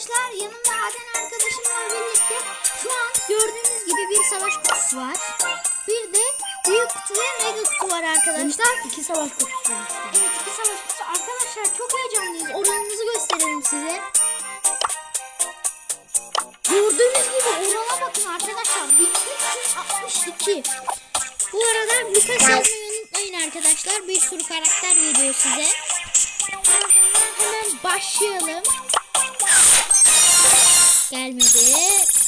arkadaşlar. Yanımda Aden arkadaşımla birlikte şu an gördüğünüz gibi bir savaş kutusu var. Bir de büyük kutu ve mega kutu var arkadaşlar. İki savaş kutusu. Evet iki savaş kutusu. Arkadaşlar çok heyecanlıyız. Oranımızı gösterelim size. Gördüğünüz gibi orana bakın arkadaşlar. 1362. Bu arada Lucas yazmayı unutmayın arkadaşlar. Bir sürü karakter veriyor size. Hemen başlayalım. Gelmedi.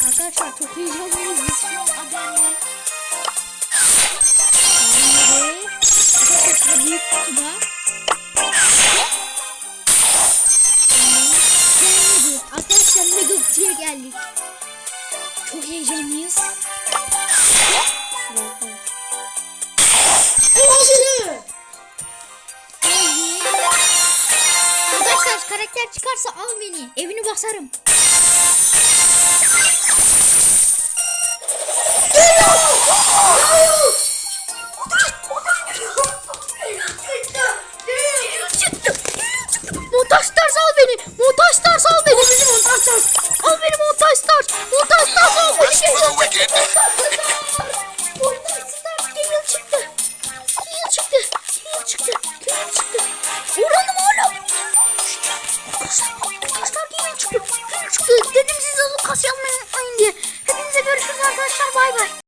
Arkadaşlar çok heyecanlıyız biz şu an adamla. Gelmedi. Arkadaşlar büyük kutuda. Gelmedi. Arkadaşlar mega kutuya geldik. Çok heyecanlıyız. Oldu. Arkadaşlar karakter çıkarsa al beni. Evini basarım. Montajlar sal beni. Montajlar sal beni. Bizi montajlar. Al beni montajlar. Montajlar sal beni. Montajlar geliyor çıktı. Geliyor çıktı. Geliyor çıktı. Geliyor çıktı. Uğranım hala. Montajlar geliyor çıktı. Geliyor çıktı. Dedim size onu kas yapmayın diye. Hepinize görüşürüz arkadaşlar. Bay bay.